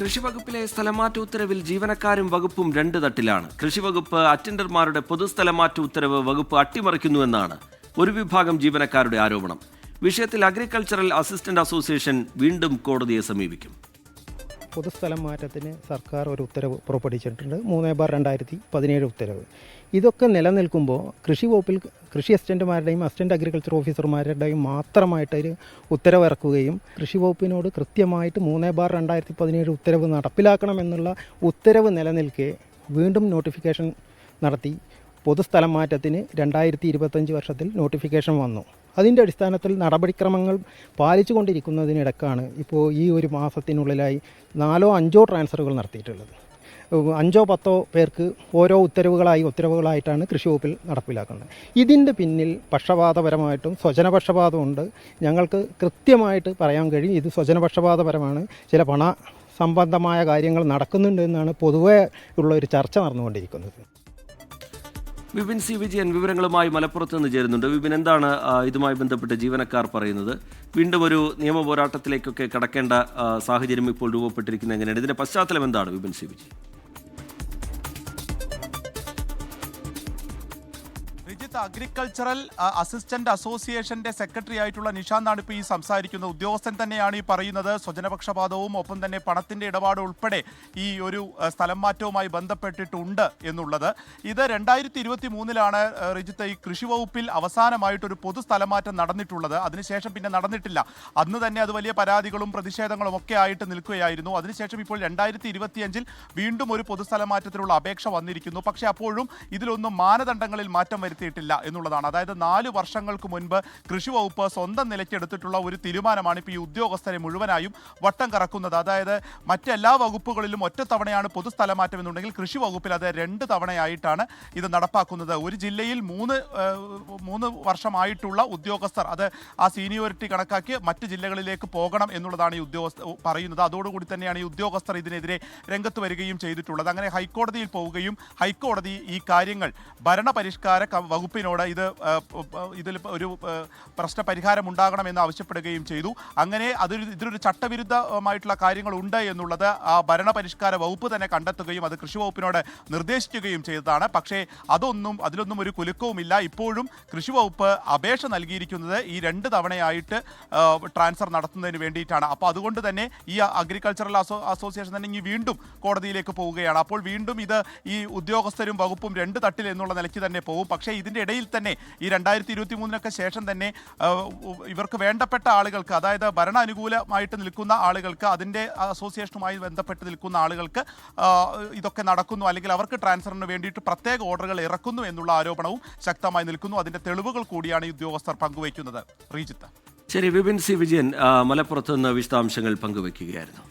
കൃഷിവകുപ്പിലെ സ്ഥലമാറ്റ ഉത്തരവിൽ ജീവനക്കാരും വകുപ്പും രണ്ട് തട്ടിലാണ്. കൃഷിവകുപ്പ് അറ്റൻഡർമാരുടെ പൊതുസ്ഥലമാറ്റ ഉത്തരവ് വകുപ്പ് അട്ടിമറിക്കുന്നുവെന്നാണ് ഒരു വിഭാഗം ജീവനക്കാരുടെ ആരോപണം. വിഷയത്തിൽ അഗ്രികൾച്ചറൽ അസിസ്റ്റന്റ് അസോസിയേഷൻ വീണ്ടും കോടതിയെ സമീപിക്കും. പൊതുസ്ഥലം മാറ്റത്തിന് സർക്കാർ ഒരു ഉത്തരവ് പുറപ്പെടുവിച്ചിട്ടുണ്ട്. മൂന്ന് ബാർ രണ്ടായിരത്തി പതിനേഴ് ഉത്തരവ്. ഇതൊക്കെ നിലനിൽക്കുമ്പോൾ കൃഷി വകുപ്പിൽ കൃഷി അസിസ്റ്റന്റുമാരുടെയും അസിസ്റ്റന്റ് അഗ്രികൾച്ചർ ഓഫീസർമാരുടെയും മാത്രമായിട്ട് ഒരു ഉത്തരവ് ഇറക്കുകയും കൃഷി വകുപ്പിനോട് കൃത്യമായിട്ട് മൂന്ന് ബാർ രണ്ടായിരത്തി പതിനേഴ് ഉത്തരവ് നടപ്പിലാക്കണമെന്നുള്ള ഉത്തരവ് നിലനിൽക്കെ വീണ്ടും നോട്ടിഫിക്കേഷൻ നടത്തി. പൊതുസ്ഥലം മാറ്റത്തിന് രണ്ടായിരത്തി ഇരുപത്തഞ്ച് വർഷത്തിൽ നോട്ടിഫിക്കേഷൻ വന്നു. അതിന്റെ അടിസ്ഥാനത്തിൽ നടപടിക്രമങ്ങൾ പാലിച്ചു കൊണ്ടിരിക്കുന്നതിനിടക്കാണ് ഇപ്പോൾ ഈ ഒരു മാസത്തിനുള്ളിലായി നാലോ അഞ്ചോ ട്രാൻസ്ഫറുകൾ നടത്തിയിട്ടുള്ളത്. അഞ്ചോ പത്തോ പേർക്ക് ഓരോ ഉത്തരവുകളായി ഉത്തരവുകളായിട്ടാണ് കൃഷി വകുപ്പിൽ നടപ്പിലാക്കുന്നത്. ഇതിന്റെ പിന്നിൽ പക്ഷപാതപരമായിട്ടും സ്വജനപക്ഷപാതമുണ്ട് ഞങ്ങൾക്ക് കൃത്യമായിട്ട് പറയാൻ കഴിയും ഇത് സ്വജനപക്ഷപാതപരമാണ്. ചില പണ സംബന്ധമായ കാര്യങ്ങൾ നടക്കുന്നുണ്ട് എന്നാണ് പൊതുവേ ഉള്ള ഒരു ചർച്ച നടന്നുകൊണ്ടിരിക്കുന്നത്. വിപിൻ സി വിജയൻ വിവരങ്ങളുമായി മലപ്പുറത്ത് നിന്ന് ചേരുന്നുണ്ട്. വിപിൻ എന്താണ് ഇതുമായി ബന്ധപ്പെട്ട് ജീവനക്കാർ പറയുന്നത്? വീണ്ടും ഒരു നിയമ പോരാട്ടത്തിലേക്കൊക്കെ കടക്കേണ്ട സാഹചര്യം ഇപ്പോൾ രൂപപ്പെട്ടിരിക്കുന്നത് എങ്ങനെയാണ്? ഇതിന്റെ പശ്ചാത്തലം എന്താണ് Vipin C Vijayan? Rijith agricultural assistant അസോസിയേഷന്റെ സെക്രട്ടറി ആയിട്ടുള്ള നിഷാന്താണ് ഇപ്പോൾ ഈ സംസാരിക്കുന്നത്. ഉദ്യോഗസ്ഥൻ തന്നെയാണ് ഈ പറയുന്നത്. സ്വജനപക്ഷപാതവും ഒപ്പം തന്നെ പണത്തിന്റെ ഇടപാട് ഉൾപ്പെടെ ഈ ഒരു സ്ഥലം മാറ്റവുമായി ബന്ധപ്പെട്ടിട്ടുണ്ട് എന്നുള്ളത്. ഇത് രണ്ടായിരത്തി ഇരുപത്തി മൂന്നിലാണ് റിജിത്ത് ഈ കൃഷി വകുപ്പിൽ അവസാനമായിട്ടൊരു പൊതു സ്ഥലമാറ്റം നടന്നിട്ടുള്ളത്. അതിനുശേഷം പിന്നെ നടന്നിട്ടില്ല. അന്ന് തന്നെ അത് വലിയ പരാതികളും പ്രതിഷേധങ്ങളും ഒക്കെ ആയിട്ട് നിൽക്കുകയായിരുന്നു. അതിനുശേഷം ഇപ്പോൾ രണ്ടായിരത്തി ഇരുപത്തിയഞ്ചിൽ വീണ്ടും ഒരു പൊതുസ്ഥലമാറ്റത്തിനുള്ള അപേക്ഷ വന്നിരിക്കുന്നു. പക്ഷേ അപ്പോഴും ഇതിലൊന്നും മാനദണ്ഡങ്ങളിൽ മാറ്റം വരുത്തിയിട്ടില്ല എന്നുള്ളതാണ്. അതായത് നാല് വർഷങ്ങൾക്ക് മുൻപ് കൃഷി വകുപ്പ് സ്വന്തം നിലയ്ക്കെടുത്തിട്ടുള്ള ഒരു തീരുമാനമാണ് ഇപ്പോൾ ഈ ഉദ്യോഗസ്ഥരെ മുഴുവനായും വട്ടം കറക്കുന്നത്. അതായത് മറ്റെല്ലാ വകുപ്പുകളിലും ഒറ്റത്തവണയാണ് പൊതുസ്ഥലമാറ്റം എന്നുണ്ടെങ്കിൽ കൃഷി വകുപ്പിൽ അത് രണ്ട് തവണയായിട്ടാണ് ഇത് നടപ്പാക്കുന്നത്. ഒരു ജില്ലയിൽ മൂന്ന് മൂന്ന് വർഷമായിട്ടുള്ള ഉദ്യോഗസ്ഥർ അത് ആ സീനിയോറിറ്റി കണക്കാക്കി മറ്റ് ജില്ലകളിലേക്ക് പോകണം എന്നുള്ളതാണ് ഈ ഉദ്യോഗസ്ഥ പറയുന്നത്. അതോടുകൂടി തന്നെയാണ് ഈ ഉദ്യോഗസ്ഥർ ഇതിനെതിരെ രംഗത്ത് വരികയും ചെയ്തിട്ടുള്ളത്. അങ്ങനെ ഹൈക്കോടതിയിൽ പോവുകയും ഹൈക്കോടതി ഈ കാര്യങ്ങൾ ഭരണപരിഷ്കാര വകുപ്പിനോട് ഇത് ഇതിൽ ഒരു പ്രശ്ന പരിഹാരം ഉണ്ടാകണമെന്ന് ആവശ്യപ്പെടുകയും ചെയ്തു. അങ്ങനെ അതൊരു ഇതിലൊരു ചട്ടവിരുദ്ധമായിട്ടുള്ള കാര്യങ്ങളുണ്ട് എന്നുള്ളത് ആ ഭരണപരിഷ്കാര വകുപ്പ് തന്നെ കണ്ടെത്തുകയും അത് കൃഷി വകുപ്പിനോട് നിർദ്ദേശിക്കുകയും ചെയ്തതാണ്. പക്ഷേ അതൊന്നും അതിലൊന്നും ഒരു കുലുക്കവുമില്ല. ഇപ്പോഴും കൃഷി വകുപ്പ് അപേക്ഷ നൽകിയിരിക്കുന്നത് ഈ രണ്ട് തവണയായിട്ട് ട്രാൻസ്ഫർ നടത്തുന്നതിന് വേണ്ടിയിട്ടാണ്. അപ്പോൾ അതുകൊണ്ട് തന്നെ ഈ അഗ്രികൾച്ചറൽ അസോ അസോസിയേഷൻ തന്നെ ഇനി വീണ്ടും കോടതിയിലേക്ക് പോവുകയാണ്. അപ്പോൾ വീണ്ടും ഇത് ഈ ഉദ്യോഗസ്ഥരും വകുപ്പും രണ്ട് തട്ടിൽ എന്നുള്ള നിലയ്ക്ക് തന്നെ പോകും. പക്ഷേ ഇതിന്റെ ഇടയിൽ തന്നെ ഈ രണ്ടായിരത്തി ഇരുപത്തി മൂന്നിനൊക്കെ ശേഷം തന്നെ ഇവർക്ക് വേണ്ടപ്പെട്ട ആളുകൾക്ക് അതായത് ഭരണാനുകൂലമായിട്ട് നിൽക്കുന്ന ആളുകൾക്ക് അതിന്റെ അസോസിയേഷനുമായി ബന്ധപ്പെട്ട് നിൽക്കുന്ന ആളുകൾക്ക് ഇതൊക്കെ നടക്കുന്നു. അല്ലെങ്കിൽ അവർക്ക് ട്രാൻസ്ഫറിന് വേണ്ടിയിട്ട് പ്രത്യേക ഓർഡറുകൾ ഇറക്കുന്നു എന്നുള്ള ആരോപണവും ശക്തമായി നിൽക്കുന്നു. അതിന്റെ തെളിവുകൾ കൂടിയാണ് ഈ ഉദ്യോഗസ്ഥർ പങ്കുവയ്ക്കുന്നത്. ശ്രീജിത്ത് ശരി വിപിൻ സി വിജയൻ മലപ്പുറത്ത് നിന്ന് വിശദാംശങ്ങൾ പങ്കുവയ്ക്കുകയായിരുന്നു.